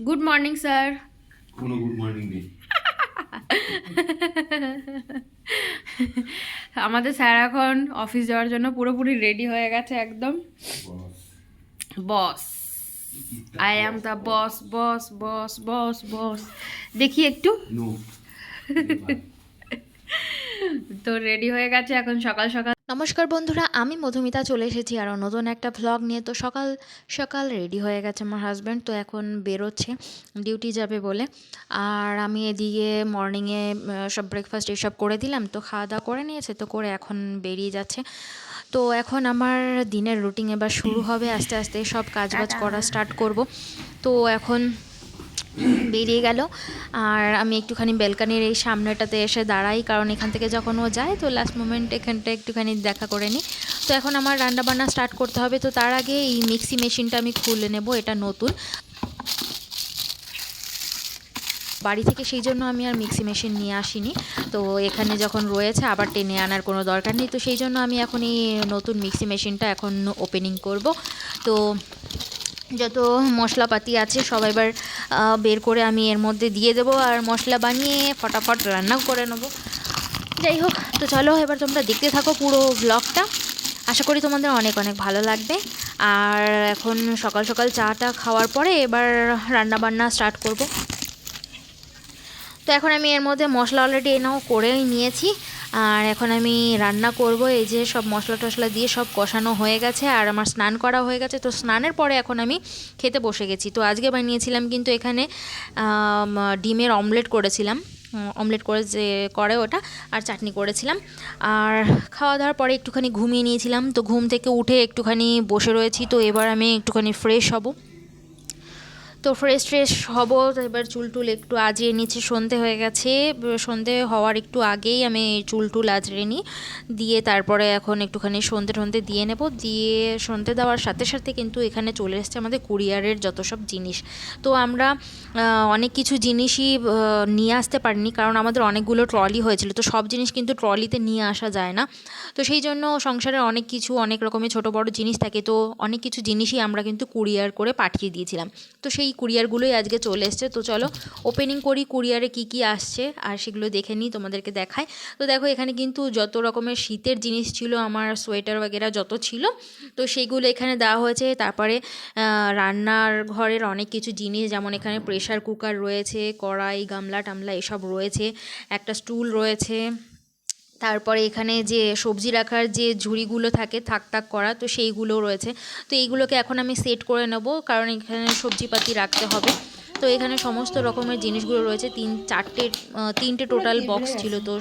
Good morning sir কোনো good morning নেই। আমাদের স্যার এখন অফিস যাওয়ার জন্য পুরোপুরি রেডি হয়ে গেছে একদম। Boss I am the boss বস বস বস বস দেখি একটু। তো রেডি হয়ে গেছে এখন সকাল সকাল। নমস্কার বন্ধুরা, আমি মধুমিতা চলে এসেছি আরও নতুন একটা ভ্লগ নিয়ে। তো সকাল সকাল রেডি হয়ে গেছে আমার হাজব্যান্ড তো এখন বেরোচ্ছে ডিউটি যাবে বলে। আর আমি এদিকে মর্নিংয়ে সব ব্রেকফাস্ট এসব করে দিলাম, তো খাওয়া দাওয়া করে নিয়েছে, তো করে এখন বেরিয়ে যাচ্ছে। তো এখন আমার দিনের রুটিন এবার শুরু হবে, আস্তে আস্তে সব কাজবাজ করা স্টার্ট করব। তো এখন বেরিয়ে গেল। আর আমি একটুখানি বেলকানির এই সামনেটাতে এসে দাঁড়াই, কারণ এখান থেকে যখন ও যায়, তো লাস্ট মোমেন্ট এখানটা একটুখানি দেখা করে নিই। তো এখন আমার রান্নাবান্না স্টার্ট করতে হবে, তো তার আগে এই মিক্সি মেশিনটা আমি খুলে নেব, এটা নতুন। বাড়ি থেকে সেই জন্য আমি আর মিক্সি মেশিন নিয়ে আসিনি। তো এখানে যখন রয়েছে, আবার টেনে আনার কোনো দরকার নেই। তো সেই জন্য আমি এখন এই নতুন মিক্সি মেশিনটা এখন ওপেনিং করব। তো যত মশলাপাতি আছে, সব এবার বের করে আমি এর মধ্যে দিয়ে দেবো আর মশলা বানিয়ে ফটাফট রান্নাও করে নেব। যাই হোক, তো চলো এবার তোমরা দেখতে থাকো পুরো ব্লগটা আশা করি তোমাদের অনেক অনেক ভালো লাগবে। আর এখন সকাল সকাল চাটা খাওয়ার পরে এবার রান্না বান্না স্টার্ট করব। তো এখন আমি এর মধ্যে মশলা অলরেডি এনাও করেই নিয়েছি। আর এখন আমি রান্না করব, এই যে সব মশলা টশলা দিয়ে সব কষানো হয়ে গেছে আর আমার স্নান করা হয়ে গেছে। তো স্নানের পরে এখন আমি খেতে বসে গেছি। তো আজকে বানিয়েছিলাম কিন্তু এখানে ডিমের অমলেট করেছিলাম। অমলেট করে যে করে ওটা আর চাটনি করেছিলাম। আর খাওয়া দাওয়ার পরে একটুখানি ঘুমিয়ে নিয়েছিলাম। তো ঘুম থেকে উঠে একটুখানি বসে রয়েছি। তো এবার আমি একটুখানি ফ্রেশ হব। তো ফ্রেশ ফ্রেশ হব। এবার চুল টুল একটু আজিয়ে নিচ্ছি। সন্ধে হয়ে গেছে। সন্ধে হওয়ার একটু আগেই আমি চুল টুল আজরে নিই। দিয়ে তারপরে এখন একটুখানি সন্ধে টন্ধে দিয়ে নেব। দিয়ে সন্ধে দেওয়ার সাথে সাথে কিন্তু এখানে চলে এসছে আমাদের কুরিয়ারের যত সব জিনিস। তো আমরা অনেক কিছু জিনিসই নিয়ে আসতে পারিনি। কারণ আমাদের অনেকগুলো ট্রলি হয়েছিল। তো সব জিনিস কিন্তু ট্রলিতে নিয়ে আসা যায় না। তো সেই জন্য সংসারে অনেক কিছু, অনেক রকমের ছোট বড় জিনিস থাকে। তো অনেক কিছু জিনিসই আমরা কিন্তু কুরিয়ার করে পাঠিয়ে দিয়েছিলাম। তো সেই কুরিয়ারগুলোই আজকে চলে এসছে। তো চলো ওপেনিং করি কুরিয়ারে কি কি আসছে, আর সেগুলো দেখে নিই, তোমাদেরকে দেখাই। তো দেখো, এখানে কিন্তু যত রকমের শীতের জিনিস ছিল, আমার সোয়েটার বগেরা যত ছিল, তো সেইগুলো এখানে দেওয়া হয়েছে। তারপরে রান্নার ঘরের অনেক কিছু জিনিস, যেমন এখানে প্রেশার কুকার রয়েছে, কড়াই গামলা টামলা এসব রয়েছে, একটা স্টুল রয়েছে তারপরে এখানে যে সবজি রাখার যে ঝুড়িগুলো থাকে, থাক থাক করা, তো সেইগুলো রয়েছে। তো এইগুলোকে এখন আমি সেট করে নেব, কারণ এখানে সবজিপাতি রাখতে হবে। তো এখানে সমস্ত রকমের জিনিসগুলো রয়েছে। তিন চারটে তিনটে টোটাল বক্স ছিল তো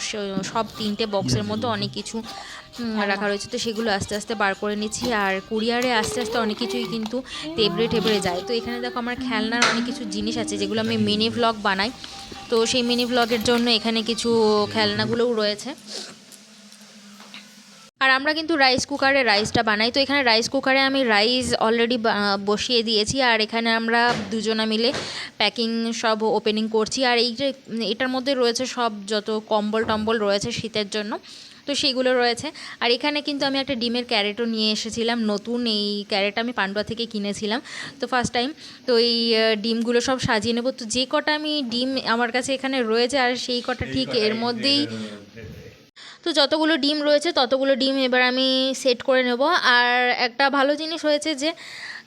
সব তিনটে বক্সের মধ্যে অনেক কিছু রাখা রয়েছে। তো সেগুলো আস্তে আস্তে বার করে নিচ্ছি। আর কুরিয়ারে আস্তে আস্তে অনেক কিছুই কিন্তু তেবড়ে টেবড়ে যায়। তো এখানে দেখো আমার খেলনার অনেক কিছু জিনিস আছে যেগুলো আমি মিনি ভ্লগ বানাই। তো সেই মিনি ভ্লগের জন্য এখানে কিছু খেলনাগুলোও রয়েছে। আর আমরা কিন্তু রাইস কুকারে রাইসটা বানাই। তো এখানে রাইস কুকারে আমি রাইস অলরেডি বসিয়ে দিয়েছি। আর এখানে আমরা দুজনা মিলে প্যাকিং সব ওপেনিং করছি। আর এই যে এটার মধ্যে রয়েছে সব যত কম্বল টম্বল রয়েছে শীতের জন্য তো সেইগুলো রয়েছে। আর এখানে কিন্তু আমি একটা ডিমের ক্যারেটও নিয়ে এসেছিলাম। নতুন এই ক্যারেট আমি পান্ডুয়া থেকে কিনেছিলাম। তো ফার্স্ট টাইম তো এই ডিমগুলো সব সাজিয়ে নেব। তো যে কটা আমি ডিম আমার কাছে এখানে রয়েছে আর সেই কটা ঠিক এর মধ্যেই তো যতগুলো ডিম রয়েছে ততগুলো ডিম এবার আমি সেট করে নেব। আর একটা ভালো জিনিস হয়েছে যে,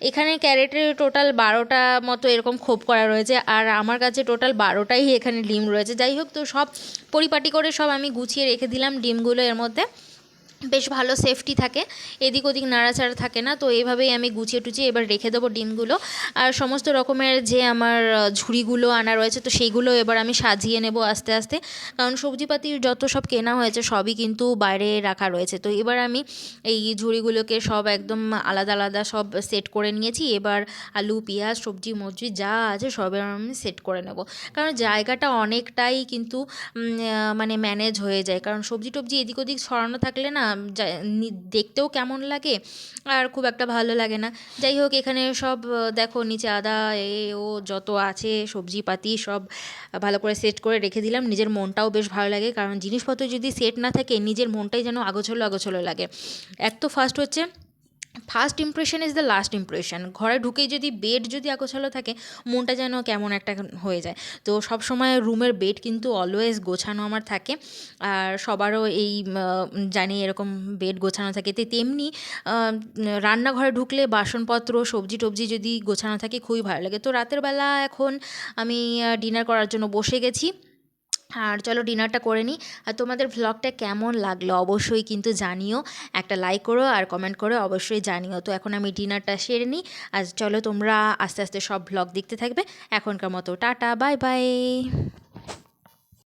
এখানে ক্যারেটের টোটাল বারোটা মতো এরকম খোপ করা রয়েছে আর আমার কাছে টোটাল বারোটাই এখানে ডিম রয়েছে। যাই হোক, তো সব পরিপাটি করে সব আমি গুছিয়ে রেখে দিলাম ডিমগুলো এর মধ্যে। বেশ ভালো সেফটি থাকে। এদিক ওদিক নাড়াচাড়া থাকে না, তো এইভাবেই আমি গুছিয়ে টুচিয়ে এবার রেখে দেবো ডিমগুলো। আর সমস্ত রকমের যে আমার ঝুড়িগুলো আনা রয়েছে, তো সেইগুলো এবার আমি সাজিয়ে নেব আস্তে আস্তে। কারণ সবজিপাতির যত সব কেনা হয়েছে, সবই কিন্তু বাইরে রাখা রয়েছে। তো এবার আমি এই ঝুড়িগুলোকে সব একদম আলাদা আলাদা সব সেট করে নিয়েছি। এবার আলু, পেঁয়াজ, সবজি মসজি যা আছে সব আমি সেট করে নেব। কারণ জায়গাটা অনেকটাই কিন্তু মানে ম্যানেজ হয়ে যায়। কারণ সবজি টবজি এদিক ওদিক ছড়ানো থাকলে নি- দেখতেও কেমন লাগে আর খুব একটা ভালো লাগে না। যাই হোক, এখানে সব দেখো নিচে আদা, এ, ও যত আছে, সবজিপাতি সব ভালো করে সেট করে রেখে দিলাম। নিজের মনটাও বেশ ভালো লাগে। কারণ জিনিসপত্র যদি সেট না থাকে, নিজের মনটাই যেন আগোছলো আগোছলো লাগে। এক তো ফার্স্ট হচ্ছে। First impression is the last impression ঘরে ঢুকেই যদি বেড যদি আগোছালো থাকে, মনটা যেন কেমন একটা হয়ে যায়। তো সব সময় রুমের বেড কিন্তু অলওয়েজ গোছানো আমার থাকে। আর সবারও এই জানি এরকম বেড গোছানো থাকে। তো তেমনি রান্নাঘরে ঢুকলে বাসনপত্র, সবজি টবজি যদি গোছানো থাকে, খুবই ভালো লাগে। তো রাতের বেলা এখন আমি ডিনার করার জন্য বসে গেছি। আর চলো ডিনারটা করে নিই। আর তোমাদের ভ্লগটা কেমন লাগল অবশ্যই কিন্তু জানিও। একটা লাইক করো আর কমেন্ট করো, অবশ্যই জানিও। তো এখন আমি ডিনারটা সেরে নিই। আর চলো তোমরা আস্তে আস্তে সব ভ্লগ দেখতে থাকবে। এখনকার মতো টাটা বাই বাই